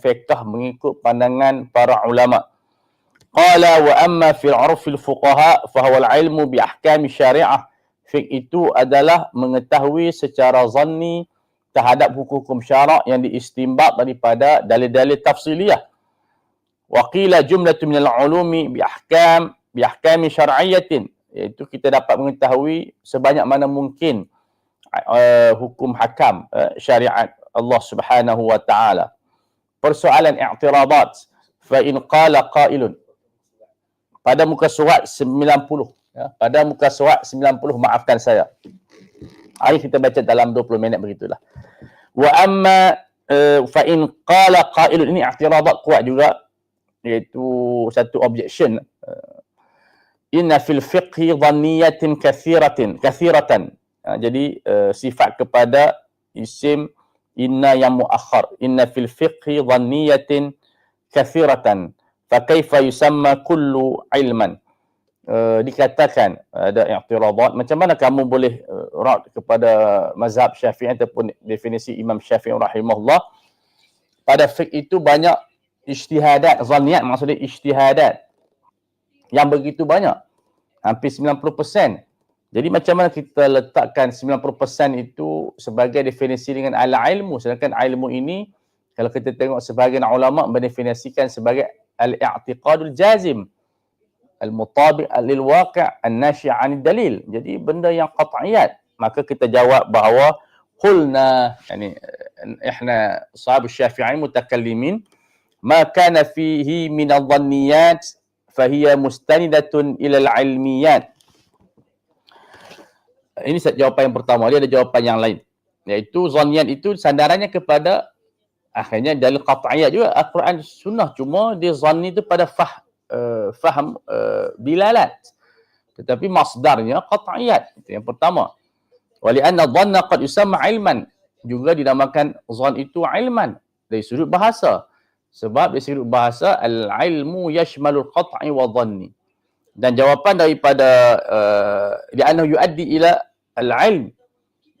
fiqh mengikut pandangan para ulama. Qala wa amma fil 'urfil fuqaha fa huwa al-'ilmu bi ahkam syariah. Fiqh itu adalah mengetahui secara zanni terhadap hukum-hukum syarak yang diistimbat daripada dalil-dalil tafsiliyah. Wa qila jumlatu min al-'ulumi bi ahkam bi ahkami syar'iyyatin iaitu kita dapat mengetahui sebanyak mana mungkin uh, hukum hakam uh, syariat Allah Subhanahu wa taala. Persoalan i'tiradat. Fa in qala qailun. Pada muka surat 90 ya, pada muka surat 90 maafkan saya. Hari kita baca dalam 20 minit begitulah. Wa amma uh, fa in qala qailun. Ini i'tiradat kuat juga iaitu satu objection. Uh, inna fil fiqhi dhanniyatin kathiratin kathiratan. Uh, jadi uh, sifat kepada isim inna yang muakhar inna fil fiqhi dhanniyatin kathiratan. Fa kaifa yusamma kullu ilman? Uh, dikatakan ada i'tiradat. Macam mana kamu boleh uh, rat kepada mazhab Syafi'i ataupun definisi Imam Syafi'i rahimahullah? Pada fiqh itu banyak ijtihadat zanniyat maksudnya ijtihadat. Yang begitu banyak. Hampir 90% jadi macam mana kita letakkan 90% itu sebagai definisi dengan ala ilmu? Sedangkan ilmu ini kalau kita tengok sebahagian ulama mendefinisikan sebagai al-i'tiqadul jazim al-mutabiq lil waqi' an-nashi' 'an dalil. Jadi benda yang qat'iyat maka kita jawab bahawa qulna yani ihna sahab syafi'i mutakallimin ma kana fihi min adh-dhanniyat fahiya mustanidatun ila al-ilmiyat ini jawapan yang pertama. Dia ada jawapan yang lain. Iaitu zanian itu sandarannya kepada akhirnya dalil qat'iyat juga. Al-Quran sunnah. Cuma dia zanni itu pada fah, uh, faham uh, bilalat. Tetapi masdarnya qat'iyat. Itu yang pertama. Wali anna dhanna qad yusamma ilman. Juga dinamakan zan itu ilman. Dari sudut bahasa. Sebab dari sudut bahasa al-ilmu yashmalul qat'i wa dhanni. Dan jawapan daripada uh, di anna yuaddi ila al-ilm.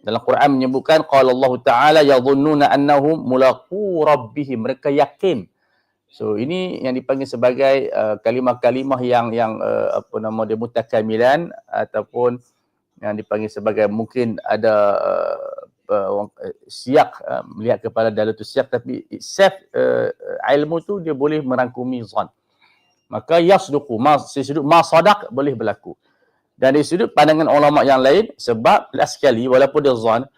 Dalam Quran menyebutkan qala Allah taala yadhunnuna annahum mulaqu rabbihim. Mereka yakin. So ini yang dipanggil sebagai uh, kalimah-kalimah yang yang uh, apa nama dia mutakamilan ataupun yang dipanggil sebagai mungkin ada uh, uh, siak uh, melihat kepada dalil tu siak tapi itself uh, ilmu tu dia boleh merangkumi zon. Maka yasduqu ma ma sadaq boleh berlaku dan dari sudut pandangan ulama yang lain sebab last sekali walaupun dia zon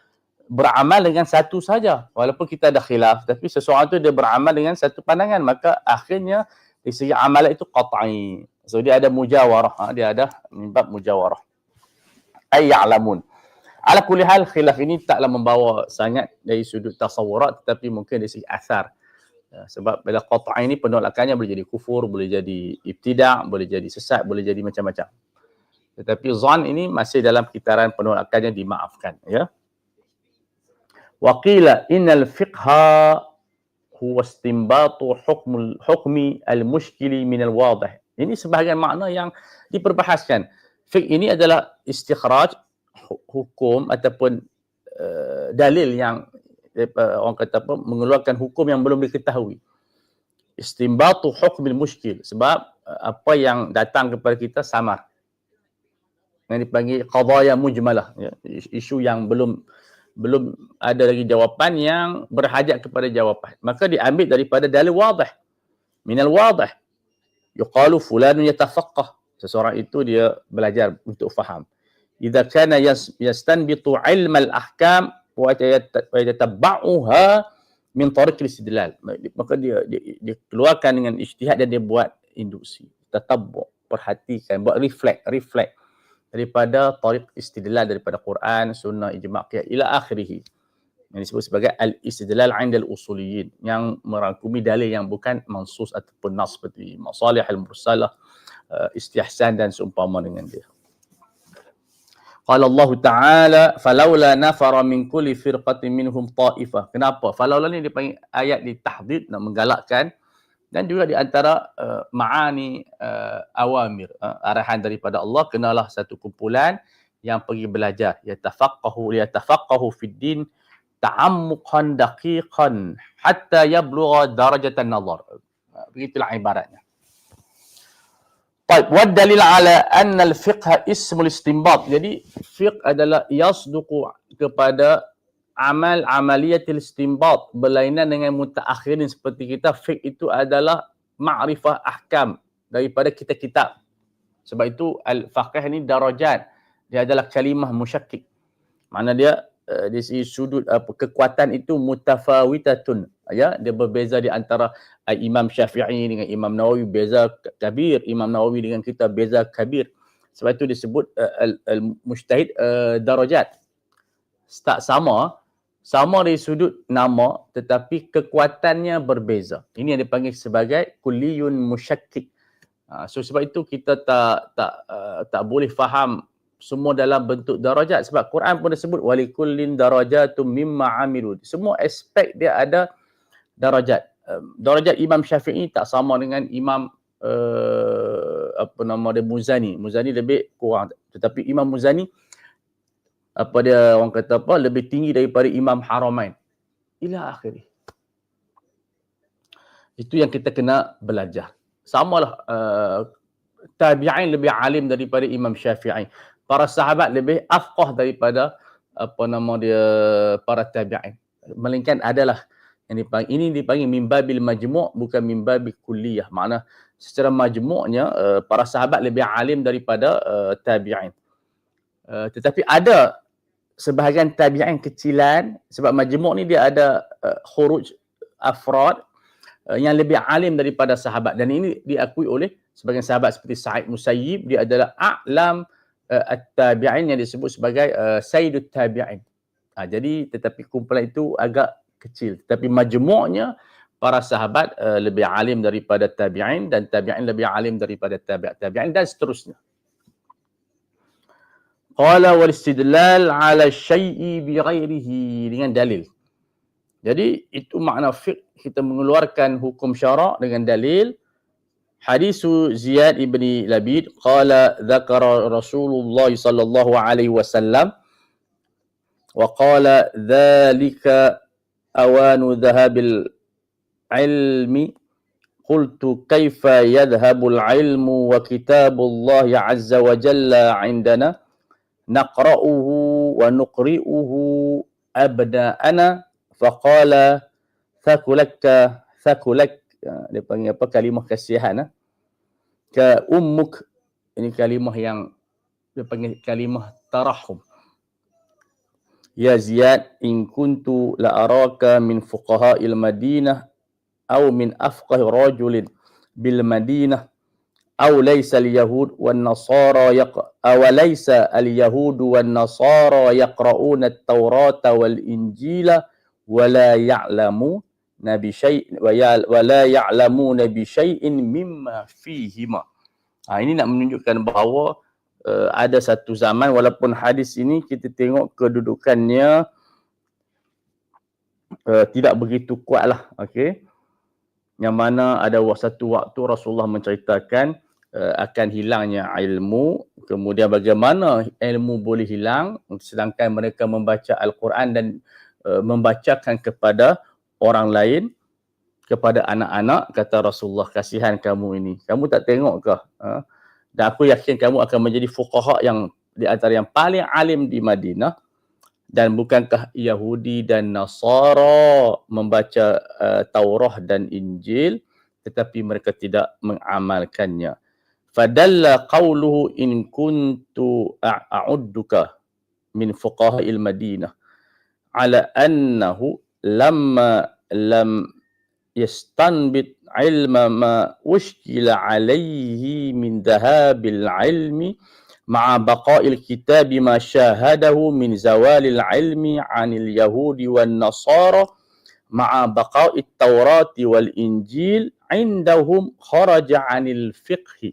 beramal dengan satu saja. Walaupun kita ada khilaf tapi seseorang tu dia beramal dengan satu pandangan maka akhirnya di segi amalan itu qat'i. So dia ada mujawarah. Ha? dia ada bab mujawarah. Ay ya'lamun. Ala kulli hal khilaf ini taklah membawa sangat dari sudut tasawurat tetapi mungkin dari segi asar. Ya, sebab bila qat'i ini penolakannya boleh jadi kufur boleh jadi ibtida' boleh jadi sesat boleh jadi macam-macam tetapi zon ini masih dalam kitaran penolakannya dimaafkan ya. Waqila innal fiqha huwa istimbatu hukm hukmi al mushkili min al wadih. Ini sebahagian makna yang diperbahaskan. Fiqh ini adalah istikhraj hukum ataupun uh, dalil yang uh, orang kata apa mengeluarkan hukum yang belum diketahui. Istimbatu hukm al mushkil. Sebab uh, apa yang datang kepada kita samar yang dipanggil qadaya mujmalah. Ya, isu yang belum belum ada lagi jawapan yang berhajat kepada jawapan. Maka diambil daripada dalil wadih. Minal wadih. Yuqalu fulanun yatafaqqah. Seseorang itu dia belajar untuk faham. Idza kana yastanbitu ilm al ahkam wa yatatabauha min tariq istidlal. Maka dia, dia dia keluarkan dengan ijtihad dan dia buat induksi. Tatabbu perhatikan buat reflect reflect daripada tariq istidlal daripada Quran, sunnah, ijma' qiyas ila akhirih. Yang disebut sebagai al-istidlal 'inda al-usuliyin yang merangkumi dalil yang bukan mansus ataupun nas seperti masalih al-mursalah, uh, istihsan dan seumpama dengan dia. Qala Allah Ta'ala falawla nafara min kulli firqatin minhum ta'ifah. Kenapa? Falawla ni dipanggil ayat di tahdid nak menggalakkan dan juga di antara uh, ma'ani uh, awamir uh, arahan daripada Allah kenalah satu kumpulan yang pergi belajar yatafaqqahu yatafaqqahu fid din ta'ammuqan daqiqan hatta yablugha darajatan nazar. Begitulah ibaratnya. Baik, wa dalil ala anna al-fiqh ismul istinbat. Jadi fiqh adalah yasduqu kepada amal amaliyatil istinbat berlainan dengan mutaakhirin seperti kita fiqh itu adalah ma'rifah ahkam daripada kita kitab. Sebab itu al-faqih ni darajat. Dia adalah kalimah musyakkik. Mana dia uh, di sudut uh, kekuatan itu mutafawitatun. Ya, dia berbeza di antara uh, Imam Syafi'i dengan Imam Nawawi beza kabir, Imam Nawawi dengan kita beza kabir. Sebab itu disebut uh, al-mujtahid uh, darajat. Tak sama, sama dari sudut nama tetapi kekuatannya berbeza. Ini yang dipanggil sebagai kulliyun musyakkik. Uh, so sebab itu kita tak tak uh, tak boleh faham semua dalam bentuk darajat sebab Quran pun disebut walikullin darajatum mimma amilu. Semua aspek dia ada darajat. Uh, darajat Imam Syafi'i tak sama dengan Imam uh, apa nama dia Muzani. Muzani lebih kurang tetapi Imam Muzani apa dia orang kata apa lebih tinggi daripada Imam Haramain. Ila akhirnya. Itu yang kita kena belajar samalah uh, tabi'in lebih alim daripada Imam Syafi'i. Para sahabat lebih afqah daripada apa nama dia para tabi'in. Melainkan adalah yang dipanggil, ini dipanggil mimbabil majmu' bukan mimbabil kulliyah. Makna secara majmu'nya uh, para sahabat lebih alim daripada uh, tabi'in. Uh, tetapi ada sebahagian tabi'in kecilan sebab majmu' ni dia ada uh, khuruj afrad uh, yang lebih alim daripada sahabat dan ini diakui oleh sebagian sahabat seperti Sa'id Musayyib dia adalah a'lam uh, at-tabi'in yang disebut sebagai uh, sayyidut tabi'in. Ha, jadi tetapi kumpulan itu agak kecil tetapi majmu'nya para sahabat uh, lebih alim daripada tabi'in dan tabi'in lebih alim daripada tabi' tabi'in dan seterusnya. Qala wal istidlal ala syai'i bi ghairihi dengan dalil. Jadi itu makna fiqh kita mengeluarkan hukum syarak dengan dalil hadis Ziyad ibni Labid qala dzakara Rasulullah sallallahu alaihi wasallam wa qala dzalika awanu dhahabil ilmi kaifa yadhhabul ilmu wa kitabullah azza wa jalla indana nuqri'uhu abda'ana faqala thakulaka thakulak uh, dia panggil apa kalimah kasihan ha? ke ummuk. Ini kalimah yang dia panggil kalimah tarahum. Ya ziyad in kuntu la araka min fuqaha il madinah atau min afqah rajulin bil madinah Aw laysa al-yahud wa nasara yaqra Aw laysa al-yahud wa nasara yaqra'una al-tawrata wal-injila Wa la ya'lamu nabi syai'in Wa la ya'lamu nabi syai'in mimma fihima Ha, ini nak menunjukkan bahawa uh, ada satu zaman walaupun hadis ini kita tengok kedudukannya uh, tidak begitu kuatlah, lah. Okay. Yang mana ada satu waktu Rasulullah menceritakan uh, akan hilangnya ilmu. Kemudian bagaimana ilmu boleh hilang? Sedangkan mereka membaca Al-Quran dan Uh, membacakan kepada orang lain kepada anak-anak kata Rasulullah kasihan kamu ini. Kamu tak tengok ke ha? dan aku yakin kamu akan menjadi fuqaha yang di antara yang paling alim di Madinah. Dan bukankah Yahudi dan Nasara membaca uh, Taurah dan Injil? Tetapi mereka tidak mengamalkannya fadalla qawluhu in kuntu a'udduka min fuqaha il-Madinah على أنه لما لم يستنبط علم ما أشكل عليه من ذهاب العلم مع بقاء الكتاب ما شاهده من زوال العلم عن اليهود والنصارى مع بقاء التوراة والإنجيل عندهم خرج عن الفقه.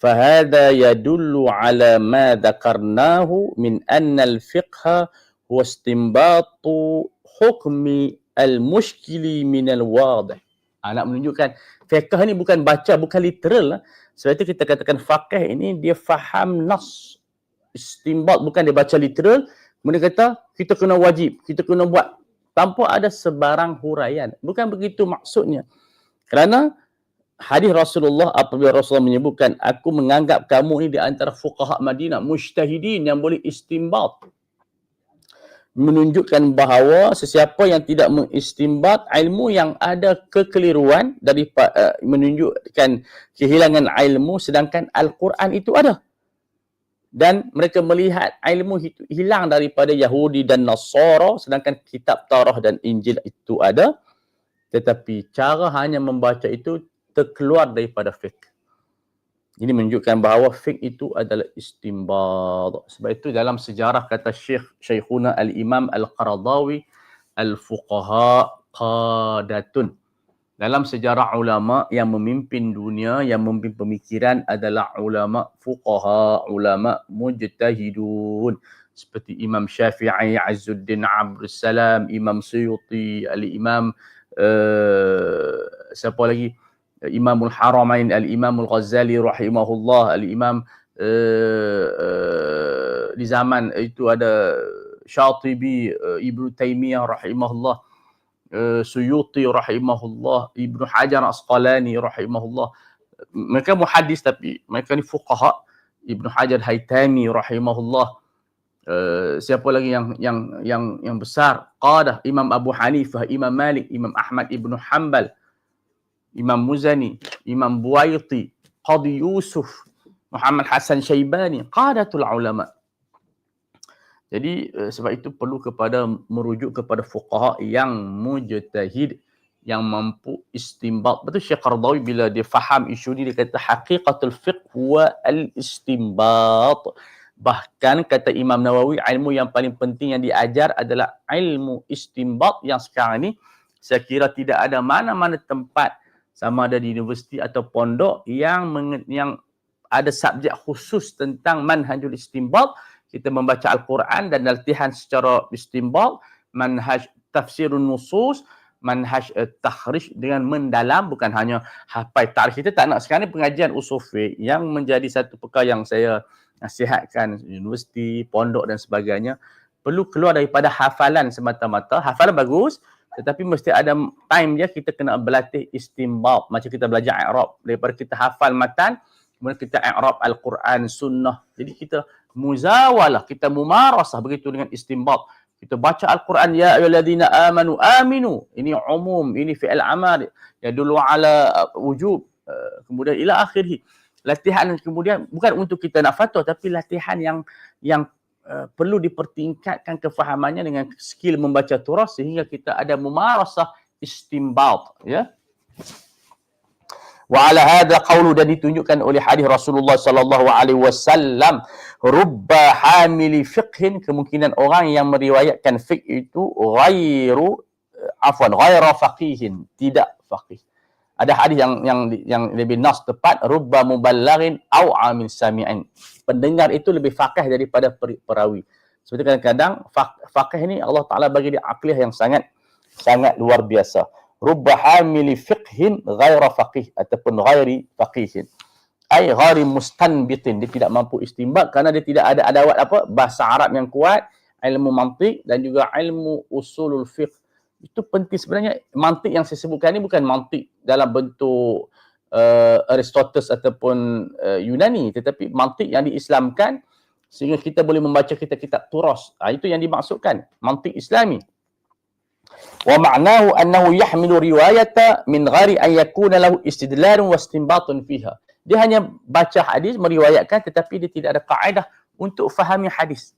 فهذا يدل على ما ذكرناه من أن الفقه wastimbatu hukmi al-mushkili min al-wadih. Ha, nak menunjukkan fiqh ni bukan baca, bukan literal. Lah. Sebab itu kita katakan faqih ini dia faham nas. Istimbat bukan dia baca literal. Kemudian kata kita kena wajib, kita kena buat tanpa ada sebarang huraian. Bukan begitu maksudnya. Kerana hadis Rasulullah apabila Rasulullah menyebutkan aku menganggap kamu ini di antara fuqaha Madinah mujtahidin yang boleh istimbat. Menunjukkan bahawa sesiapa yang tidak mengistimbat ilmu yang ada kekeliruan dari uh, menunjukkan kehilangan ilmu sedangkan al-Quran itu ada. Dan mereka melihat ilmu itu hilang daripada Yahudi dan Nasara sedangkan kitab Taurat dan Injil itu ada. Tetapi cara hanya membaca itu terkeluar daripada fiqh. Ini menunjukkan bahawa fiqh itu adalah istimbat sebab itu dalam sejarah kata Syekh Syekhuna Al-Imam Al-Qaradawi Al-Fuqaha Qadatun. Dalam sejarah ulama yang memimpin dunia yang memimpin pemikiran adalah ulama fuqaha ulama mujtahidun. Seperti Imam Syafi'i Azzuddin Abdul Imam Suyuti al-Imam uh, siapa lagi Imamul Haramain al-Imamul Ghazali rahimahullah al-Imam uh, uh, di zaman itu ada Syatibi uh, Ibnu Taimiyah rahimahullah Eh, Suyuti rahimahullah, Ibnu Hajar Asqalani rahimahullah. Mereka muhadis tapi mereka ni fuqaha. Ibnu Hajar Haitami rahimahullah. Uh, siapa lagi yang yang yang yang besar? Qadah Imam Abu Hanifah, Imam Malik, Imam Ahmad Ibnu Hanbal, Imam Muzani, Imam Buaiti, Qadi Yusuf, Muhammad Hasan Syaibani, qadatul ulama. Jadi uh, sebab itu perlu kepada merujuk kepada fuqaha yang mujtahid yang mampu istimbat. Betul Syekh Qardawi bila dia faham isu ni dia kata haqiqatul fiqh wa al-istimbat. Bahkan kata Imam Nawawi ilmu yang paling penting yang diajar adalah ilmu istimbat yang sekarang ni saya kira tidak ada mana-mana tempat sama ada di universiti atau pondok yang yang ada subjek khusus tentang manhajul istimbat kita membaca Al-Quran dan latihan secara istimbal, manhaj tafsirun nusus, manhaj uh, takhrij dengan mendalam. Bukan hanya hafal tarikh kita tak nak sekarang ni pengajian usul yang menjadi satu perkara yang saya nasihatkan universiti, pondok dan sebagainya. Perlu keluar daripada hafalan semata-mata. Hafalan bagus tetapi mesti ada time dia kita kena berlatih istimbal macam kita belajar i'rab. Daripada kita hafal matan kemudian kita i'rab al-Quran sunnah. Jadi kita muzawalah kita mumarasah begitu dengan istinbat. Kita baca al-Quran ya ayyuhalladzina amanu aminu. Ini umum ini fi'il amal. Ya dulu ala uh, wujub. Uh, kemudian ila akhirih. Latihan kemudian bukan untuk kita nak fatwa tapi latihan yang yang uh, perlu dipertingkatkan kefahamannya dengan skill membaca turas sehingga kita ada mumarasah istinbat ya. Wa ala hadha qawlu dan ditunjukkan oleh hadis Rasulullah sallallahu alaihi wasallam rubba hamili fiqhin. Kemungkinan orang yang meriwayatkan fiqh itu ghairu afwan ghaira faqihin tidak faqih ada hadis yang yang yang lebih nas tepat rubba muballighin au amin sami'in. Pendengar itu lebih faqih daripada perawi. Seperti kadang-kadang faqih ini Allah Taala bagi dia aqlih yang sangat sangat luar biasa. Rubba hamili fiqhin ghaira faqih ataupun ghairi faqihin ai ghairi mustanbitin. Dia tidak mampu istimbat kerana dia tidak ada adawat apa bahasa Arab yang kuat ilmu mantik dan juga ilmu usulul fiqh itu penting. Sebenarnya mantik yang saya sebutkan ini bukan mantik dalam bentuk uh, Aristoteles ataupun uh, Yunani tetapi mantik yang diislamkan sehingga kita boleh membaca kitab-kitab turas. Ha, itu yang dimaksudkan mantik islami. Wa ma'nahu annahu yahmilu riwayata min ghairi an yakuna lahu istidlalun wa istinbatun fiha. Dia hanya baca hadis meriwayatkan tetapi dia tidak ada kaedah untuk fahami hadis.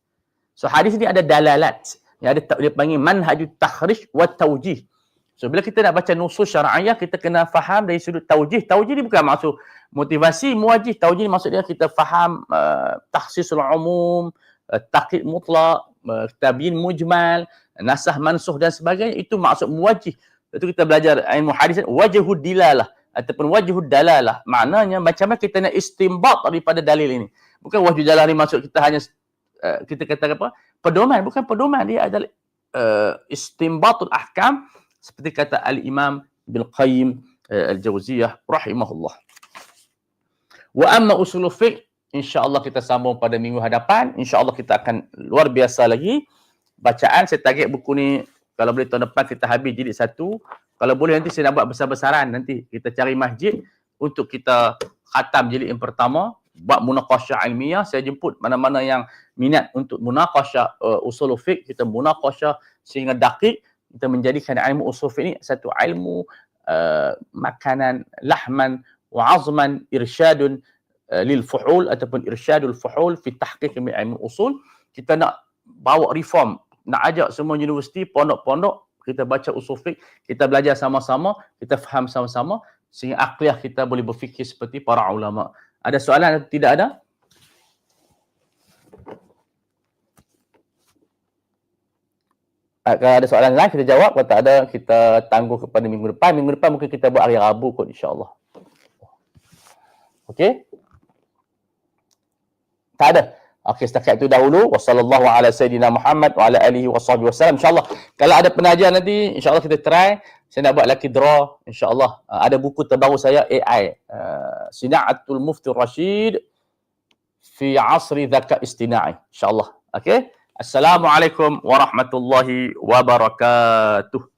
So hadis ni ada dalalat yang ada dia panggil manhajut takhrij wa tawjih. So bila kita nak baca nusus syar'iyah kita kena faham dari sudut tawjih. Tawjih ni bukan maksud motivasi muwajih. Tawjih maksudnya kita faham uh, takhsisul umum uh, taqid mutlak uh, tabyin mujmal nasah mansuh dan sebagainya. Itu maksud muwajih. Itu kita belajar ilmu hadis wajhud dilalah ataupun wajhud dalalah. Maknanya macam mana kita nak istinbat daripada dalil ini. Bukan wajhud dalalah ni maksud kita hanya uh, kita kata apa pedoman bukan pedoman dia adalah uh, istinbatul ahkam seperti kata al-imam bil qayyim uh, al-jauziyah rahimahullah wa amma usul fiqh InsyaAllah kita sambung pada minggu hadapan. InsyaAllah kita akan luar biasa lagi. Bacaan, saya target buku ni kalau boleh tahun depan kita habis jilid satu. Kalau boleh nanti saya nak buat besar-besaran nanti. Kita cari masjid untuk kita khatam jilid yang pertama. Buat munaqasyah ilmiah. Saya jemput mana-mana yang minat untuk munaqasyah uh, usul fiqh. Kita munaqasyah sehingga dakik. Kita menjadikan ilmu usul fiqh ini satu ilmu uh, makanan lahman wa azman irsyadun uh, lil fuhul ataupun irsyadul fuhul fi tahqiq ilmu usul. Kita nak bawa reform nak ajak semua universiti, pondok-pondok, kita baca usul fiqh, kita belajar sama-sama, kita faham sama-sama, sehingga akliah kita boleh berfikir seperti para ulama. Ada soalan atau tidak ada? Kalau ada soalan lain kita jawab, kalau tak ada kita tangguh kepada minggu depan. Minggu depan mungkin kita buat hari Rabu kot insya-Allah. Okey? Tak ada. Okey, setakat itu dahulu. Ala sayyidina Muhammad wa ala alihi wa sahbihi. InsyaAllah, kalau ada pengajian nanti, insyaAllah kita try. Saya nak buat lucky draw. InsyaAllah, uh, ada buku terbaru saya, AI. Uh, Sina'atul Mufti Rashid fi asri dhaka istina'i. InsyaAllah. Okey? Assalamualaikum warahmatullahi wabarakatuh.